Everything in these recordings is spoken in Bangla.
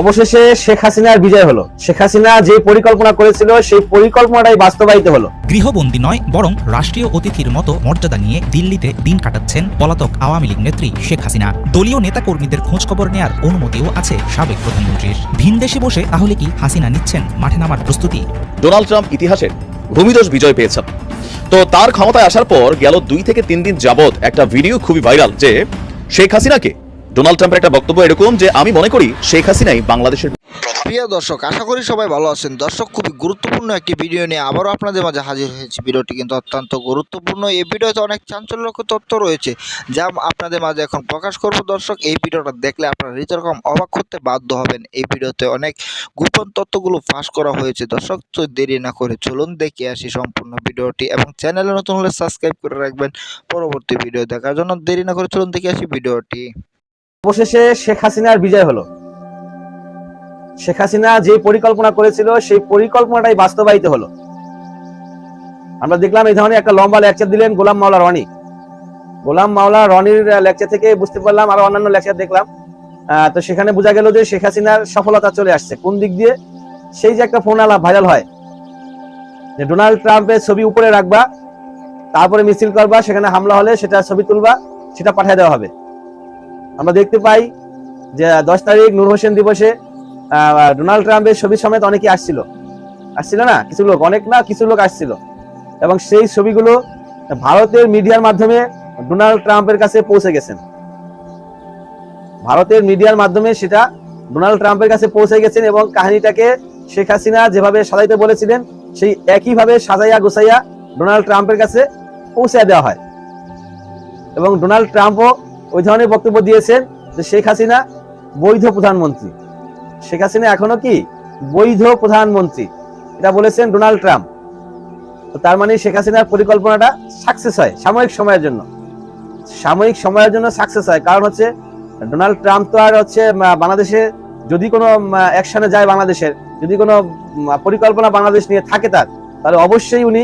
অবশেষে শেখ হাসিনার বিজয় হলো। শেখ হাসিনা যে পরিকল্পনা করেছিল সেই পরিকল্পনাটাই বাস্তবায়িত হলো। গৃহবন্দী নয় বরং রাষ্ট্রীয় অতিথির মতো মর্যাদা নিয়ে দিল্লিতে দিন কাটাচ্ছেন পলাতক আওয়ামী লীগ নেত্রী শেখ হাসিনা। দলীয় নেতাকর্মীদের খোঁজখবর নেয়ার অনুমতিও আছে সাবেক প্রধানমন্ত্রীর। ভিন দেশে বসে তাহলে কি হাসিনা নিচ্ছেন? মাঠে নামার প্রস্তুতি। ডোনাল্ড ট্রাম্প ইতিহাসের ভূমিদোষ বিজয় পেয়েছেন। তো তার ক্ষমতায় আসার পর গেল দুই থেকে তিন দিন যাবৎ একটা ভিডিও খুবই ভাইরাল যে শেখ হাসিনাকে ডোনাল্ড ট্রাম্পের একটা বক্তব্য এরকম যে আমি মনে করি শেখ হাসিনাই বাংলাদেশের প্রিয় দর্শক, আশা করি সবাই ভালো আছেন। দর্শক, খুবই গুরুত্বপূর্ণ একটি ভিডিও নিয়ে আবারও আপনাদের মাঝে হাজির হয়েছে। ভিডিওটি কিন্তু অত্যন্ত গুরুত্বপূর্ণ। এই ভিডিওতে অনেক চাঞ্চল্যকর তথ্য রয়েছে যা আপনাদের মাঝে এখন প্রকাশ করব। দর্শক, এই ভিডিওটা দেখলে আপনারা রকম অবাক করতে বাধ্য হবেন। এই ভিডিওতে অনেক গোপন তথ্যগুলো ফাঁস করা হয়েছে। দর্শক, তো দেরি না করে চলুন দেখে আসি সম্পূর্ণ ভিডিওটি এবং চ্যানেলে নতুন হলে সাবস্ক্রাইব করে রাখবেন। পরবর্তী ভিডিও দেখার জন্য দেরি না করে চলুন দেখে আসি ভিডিওটি। অবশেষে শেখ হাসিনার বিজয় হলো। শেখ হাসিনা যে পরিকল্পনা করেছিল, সেই পরিকল্পনাটাই বাস্তবায়িত হলো। আমরা দেখলাম এই ধরনের একটা লম্বা লেকচার দিলেন গোলাম মাওলা রনি। গোলাম মাওলা রনির লেকচার থেকে বুঝতে পারলাম, আরও অন্যান্য লেকচার দেখলাম। তো সেখানে বোঝা গেল যে শেখ হাসিনার সফলতা চলে আসছে। কোন দিক দিয়ে? সেই যে একটা ফোন আলাপ ভাইরাল হয়। যে ডোনাল্ড ট্রাম্পের ছবি উপরে রাখবা, তারপরে মিছিল করবা, সেখানে হামলা হলে সেটা ছবি তুলবা, সেটা পাঠিয়ে দেওয়া হবে। আমরা দেখতে পাই যে দশ তারিখ নূর হোসেন দিবসে ডোনাল্ড ট্রাম্পের ছবি সমেত অনেকেই আসছিল। আসছিল না? কিছু লোক, অনেক না, কিছু লোক আসছিল। এবং সেই ছবিগুলো ভারতের মিডিয়ার মাধ্যমে ডোনাল্ড ট্রাম্পের কাছে পৌঁছে গেছেন। ভারতের মিডিয়ার মাধ্যমে সেটা ডোনাল্ড ট্রাম্পের কাছে পৌঁছে গেছেন এবং কাহিনীটাকে শেখ হাসিনা যেভাবে সাজাইতে বলেছিলেন, সেই একইভাবে সাজাইয়া গোছাইয়া ডোনাল্ড ট্রাম্পের কাছে পৌঁছে দেওয়া হয়। এবং ডোনাল্ড ট্রাম্পও ওই ধরনের বক্তব্য দিয়েছেন যে শেখ হাসিনা বৈধ প্রধানমন্ত্রী। শেখ হাসিনা এখনও কি বৈধ প্রধানমন্ত্রী? এটা বলেছেন ডোনাল্ড ট্রাম্প। তার মানে শেখ হাসিনার পরিকল্পনাটা সাকসেস হয় সাময়িক সময়ের জন্য। সাময়িক সময়ের জন্য সাকসেস হয়। কারণ হচ্ছে ডোনাল্ড ট্রাম্প তো আর হচ্ছে বাংলাদেশে যদি কোনো অ্যাকশনে যায় বাংলাদেশের, যদি কোনো পরিকল্পনা বাংলাদেশ নিয়ে থাকে তার, তাহলে অবশ্যই উনি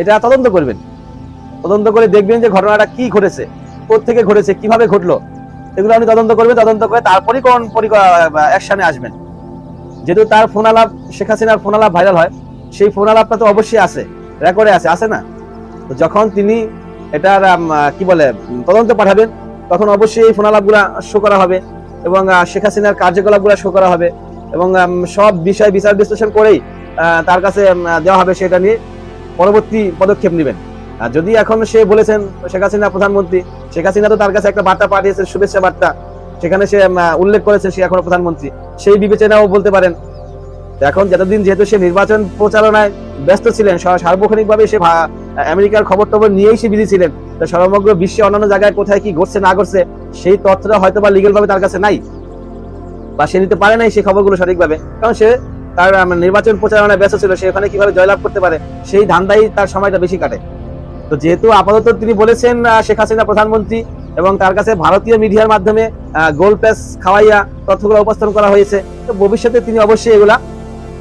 এটা তদন্ত করবেন। তদন্ত করে দেখবেন যে ঘটনাটা কি ঘটেছে। থেকে ঘটেছে, কীভাবে ঘটলো, এগুলো উনি তদন্ত করবে, তদন্ত করে তারপরই কোন অ্যাকশনে আসবেন। যেহেতু তার ফোন আলাপ শেখ হাসিনার ফোন আলাপ ভাইরাল হয়, সেই ফোন আলাপটা তো অবশ্যই আছে রেকর্ডে আছে আছে না? তো যখন তিনি এটার কি বলে তদন্ত পাঠাবেন, তখন অবশ্যই এই ফোন আলাপগুলা শো করা হবে এবং শেখ হাসিনার কার্যকলাপগুলো শো করা হবে এবং সব বিষয় বিচার বিশ্লেষণ করেই তার কাছে দেওয়া হবে সেটা নিয়ে পরবর্তী পদক্ষেপ নেবেন। আর যদি এখন সে বলেছেন, শেখ হাসিনা প্রধানমন্ত্রী, শেখ হাসিনা তো তার কাছে একটা বার্তা পাঠিয়েছেন শুভেচ্ছা বার্তা। সেখানে সে উল্লেখ করেছে সে এখনও প্রধানমন্ত্রী। সেই বিবেচনাও বলতে পারেন। এখন যতদিন যেহেতু সে নির্বাচন প্রচারণায় ব্যস্ত ছিলেন সার্বক্ষণিকভাবে সে আমেরিকার খবর টবর নিয়েই সে বিজি ছিলেন। তো সমগ্র বিশ্বে অন্যান্য জায়গায় কোথায় কি ঘটছে, না ঘটছে, সেই তথ্যটা হয়তো বা লিগেল ভাবে তার কাছে নাই। বা সে নিতে পারে নাই সেই খবরগুলো সঠিকভাবে। কারণ সে তার নির্বাচন প্রচারণায় ব্যস্ত ছিল, সে ওখানে কীভাবে জয়লাভ করতে পারে, সেই ধান্দাই তার সময়টা বেশি কাটে। তো যেহেতু আপাতত তিনি বলেছেন শেখ হাসিনা প্রধানমন্ত্রী এবং তার কাছে ভারতীয় মিডিয়ার মাধ্যমে গোল প্যাস খাওয়াইয়া তথ্যগুলো উপস্থাপন করা হয়েছে, তো ভবিষ্যতে তিনি অবশ্যই এগুলা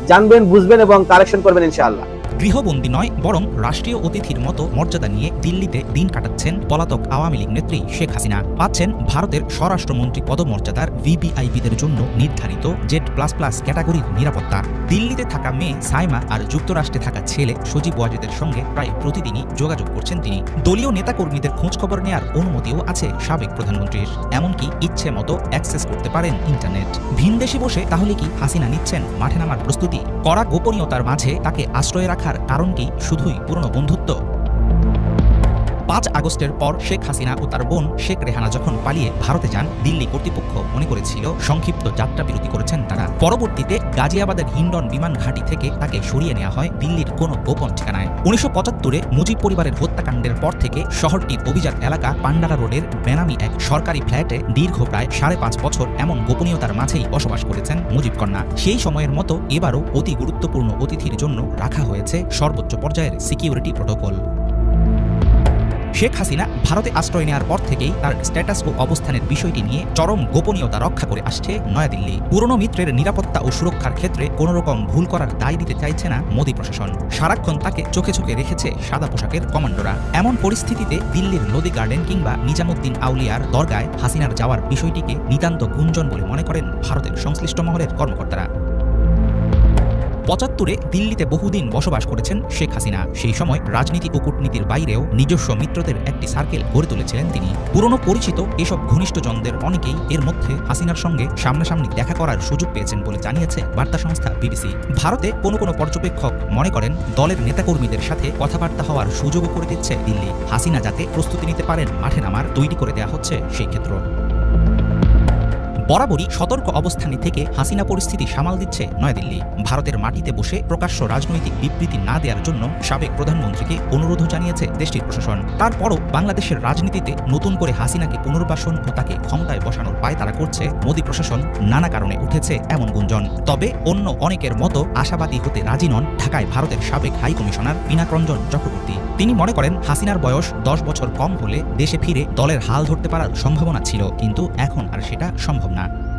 জানবেন, বুঝবেন এবং কারেকশন করবেন ইনশাআল্লাহ। গৃহবন্দী নয়, বরং রাষ্ট্রীয় অতিথির মতো মর্যাদা নিয়ে দিল্লিতে দিন কাটাচ্ছেন পলাতক আওয়ামী লীগ নেত্রী শেখ হাসিনা। পাচ্ছেন ভারতের স্বরাষ্ট্রমন্ত্রী পদমর্যাদার ভিভিআইপিদের জন্য নির্ধারিত জেড প্লাস প্লাস ক্যাটাগরির নিরাপত্তা। দিল্লিতে থাকা মেয়ে সাইমা আর যুক্তরাষ্ট্রে থাকা ছেলে সজীব ওয়াজেদের সঙ্গে প্রায় প্রতিদিনই যোগাযোগ করছেন তিনি। দলীয় নেতাকর্মীদের খোঁজখবর নেয়ার অনুমতিও আছে সাবেক প্রধানমন্ত্রীর। এমনকি ইচ্ছে মতো অ্যাক্সেস করতে পারেন ইন্টারনেট। ভিন দেশে বসে তাহলে কি হাসিনা নিচ্ছেন মাঠে নামার প্রস্তুতি? কড়া গোপনীয়তার মাঝে তাকে আশ্রয় রাখার কারণ কি শুধুই পুরনো বন্ধুত্ব? পাঁচ আগস্টের পর শেখ হাসিনা ও তার বোন শেখ রেহানা যখন পালিয়ে ভারতে যান, দিল্লি কর্তৃপক্ষ মনে করেছিল সংক্ষিপ্ত যাত্রা বিরতি করেছেন তারা। পরবর্তীতে গাজিয়াবাদের হিন্ডন বিমান ঘাঁটি থেকে তাকে সরিয়ে নেওয়া হয় দিল্লির কোনো গোপন ঠিকানায়। উনিশশো পঁচাত্তরে মুজিব পরিবারের হত্যাকাণ্ডের পর থেকে শহরটির অভিজাত এলাকা পান্ডারা রোডের বেনামি এক সরকারি ফ্ল্যাটে দীর্ঘ প্রায় সাড়ে পাঁচ বছর এমন গোপনীয়তার মাঝেই বসবাস করেছেন মুজিব কন্যা। সেই সময়ের মতো এবারও অতি গুরুত্বপূর্ণ অতিথির জন্য রাখা হয়েছে সর্বোচ্চ পর্যায়ের সিকিউরিটি প্রোটোকল। শেখ হাসিনা ভারতে আশ্রয় নেওয়ার পর থেকেই তার স্ট্যাটাস ও অবস্থানের বিষয়টি নিয়ে চরম গোপনীয়তা রক্ষা করে আসছে নয়াদিল্লি। পুরনো মিত্রের নিরাপত্তা ও সুরক্ষার ক্ষেত্রে কোনোরকম ভুল করার দায় দিতে চাইছে না মোদী প্রশাসন। সারাক্ষণ তাকে চোখে চোখে রেখেছে সাদা পোশাকের কমান্ডোরা। এমন পরিস্থিতিতে দিল্লির নদী গার্ডেন কিংবা নিজামুদ্দিন আউলিয়ার দরগায় হাসিনার যাওয়ার বিষয়টিকে নিতান্ত গুঞ্জন বলে মনে করেন ভারতের সংশ্লিষ্ট মহলের কর্মকর্তারা। পঁচাত্তরে দিল্লিতে বহুদিন বসবাস করেছেন শেখ হাসিনা। সেই সময় রাজনীতি ও কূটনীতির বাইরেও নিজস্ব মিত্রদের একটি সার্কেল গড়ে তুলেছিলেন তিনি। পুরনো পরিচিত এসব ঘনিষ্ঠজনদের অনেকেই এর মধ্যে হাসিনার সঙ্গে সামনাসামনি দেখা করার সুযোগ পেয়েছেন বলে জানিয়েছে বার্তা সংস্থা বিবিসি। ভারতে কোনো কোনো পর্যবেক্ষক মনে করেন, দলের নেতাকর্মীদের সাথে কথাবার্তা হওয়ার সুযোগও করে দিচ্ছে দিল্লি। হাসিনা যাতে প্রস্তুতি নিতে পারেন, মাঠে নামার তৈরি করে দেওয়া হচ্ছে সেই ক্ষেত্র। বরাবরই সতর্ক অবস্থানে থেকে হাসিনা পরিস্থিতি সামাল দিচ্ছে নয়াদিল্লি। ভারতের মাটিতে বসে প্রকাশ্য রাজনৈতিক বিবৃতি না দেওয়ার জন্য সাবেক প্রধানমন্ত্রীকে অনুরোধও জানিয়েছে দেশটির প্রশাসন। তারপরও বাংলাদেশের রাজনীতিতে নতুন করে হাসিনাকে পুনর্বাসন ও তাকে ক্ষমতায় বসানোর পায় তারা করছে মোদী প্রশাসন। নানা কারণে উঠেছে এমন গুঞ্জন। তবে অন্য অনেকের মতো আশাবাদী হতে রাজি নন ঢাকায় ভারতের সাবেক হাই কমিশনার পিনাকরঞ্জন চক্রবর্তী। তিনি মনে করেন, হাসিনার বয়স দশ বছর কম হলে দেশে ফিরে দলের হাল ধরতে পারার সম্ভাবনা ছিল, কিন্তু এখন আর সেটা সম্ভব না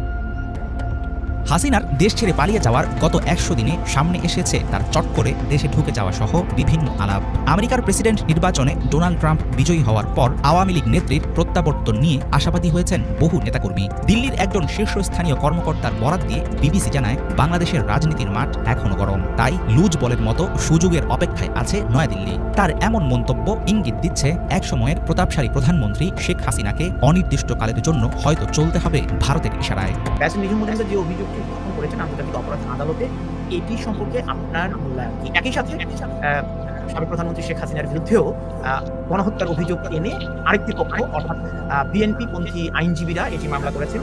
হাসিনার দেশ ছেড়ে পালিয়ে যাওয়ার গত একশো দিনে সামনে এসেছে তার চট করে দেশে ঢুকে যাওয়া সহ বিভিন্ন আলাপ। আমেরিকার প্রেসিডেন্ট নির্বাচনে ডোনাল্ড ট্রাম্প বিজয়ী হওয়ার পর আওয়ামী লীগ নেত্রীর প্রত্যাবর্তন নিয়ে আশাবাদী হয়েছেন বহু নেতাকর্মী। দিল্লির একজন শীর্ষস্থানীয় কর্মকর্তার বরাত দিয়ে বিবিসি জানায়, বাংলাদেশের রাজনীতির মাঠ এখনও গরম। তাই লুজ বলের মতো সুযোগের অপেক্ষায় আছে নয়াদিল্লি। তার এমন মন্তব্য ইঙ্গিত দিচ্ছে একসময়ের প্রতাপশালী প্রধানমন্ত্রী শেখ হাসিনাকে অনির্দিষ্টকালের জন্য হয়তো চলতে হবে ভারতের ইশারায়। নিজুম যে করেছেন আন্তর্জাতিক অপরাধ আদালতে, এটি সম্পর্কে আপনার মূল্যায়ন কি? একই সাথে সাবেক প্রধানমন্ত্রী শেখ হাসিনার বিরুদ্ধেও গণহত্যার অভিযোগ এনে আরেকটি পক্ষ, অর্থাৎ বিএনপি পন্থী আইনজীবীরা এটি মামলা করেছেন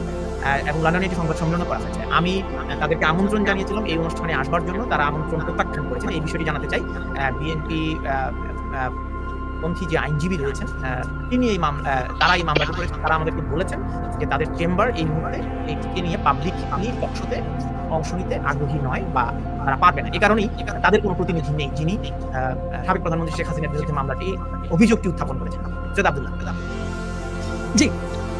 এবং লন্ডনে এটি সংবাদ সম্মেলন করা হয়েছে। আমি তাদেরকে আমন্ত্রণ জানিয়েছিলাম এই অনুষ্ঠানে আসবার জন্য, তারা আমন্ত্রণ প্রত্যাখ্যান করেছেন, এই বিষয়টি জানাতে চাই। বিএনপি পন্থী যে আইনজীবী রয়েছেন তিনি এই মামলা তারা এই মামলাটি করেছেন, তারা আমাদেরকে বলেছেন যে তাদের চেম্বার এই মুহূর্তে এটিকে নিয়ে পাবলিক পক্ষতে অংশ নিতে আগ্রহী নয় বা তারা পারবে না। এই কারণেই তাদের কোনো প্রতিনিধি নেই যিনি সাবেক প্রধানমন্ত্রী শেখ হাসিনার বিরুদ্ধে মামলাটি অভিযোগটি উত্থাপন করেছেন। সৈয়দ আব্দুল্লাহ।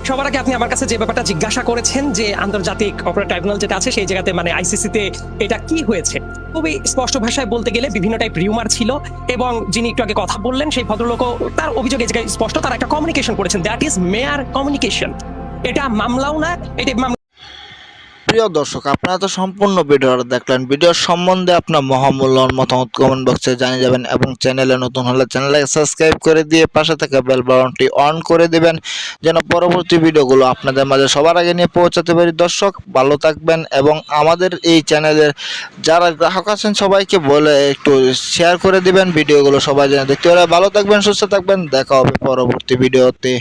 সবার আগে আপনি আমার কাছে যে ব্যাপারটা জিজ্ঞাসা করেছেন যে আন্তর্জাতিক অপরাধ ট্রাইব্যুনাল যেটা আছে সেই জায়গাতে মানে আইসিসিতে এটা কি হয়েছে? খুবই স্পষ্ট ভাষায় বলতে গেলে বিভিন্ন টাইপ রিউমার ছিল এবং যিনি একটু আগে কথা বললেন সেই ভদ্রলোক তার অভিযোগে স্পষ্ট তার একটা কমিউনিকেশন করেছেন। দ্যাট ইজ মেয়ার কমিউনিকেশন এটা মামলাও না, এটা প্রিয় দর্শক, আপনারা তো সম্পূর্ণ ভিডিওটা দেখলেন। ভিডিওর সম্বন্ধে আপনার মহামূল্যবান মতামত কমেন্ট বক্সে জানিয়ে যাবেন এবং চ্যানেলে নতুন হলে চ্যানেলকে সাবস্ক্রাইব করে দিয়ে পাশে থাকা বেল বাটনটি অন করে দিবেন, যেন পরবর্তী ভিডিওগুলো আপনাদের মাঝে সবার আগে নিয়ে পৌঁছাতে পারি। দর্শক, ভালো থাকবেন এবং আমাদের এই চ্যানেলের যারা গ্রাহক আছেন, সবাইকে বলে একটু শেয়ার করে দিবেন। ভিডিওগুলো সবাই যেন দেখতে পারে। ভালো থাকবেন, সুস্থ থাকবেন। দেখা হবে পরবর্তী ভিডিওতে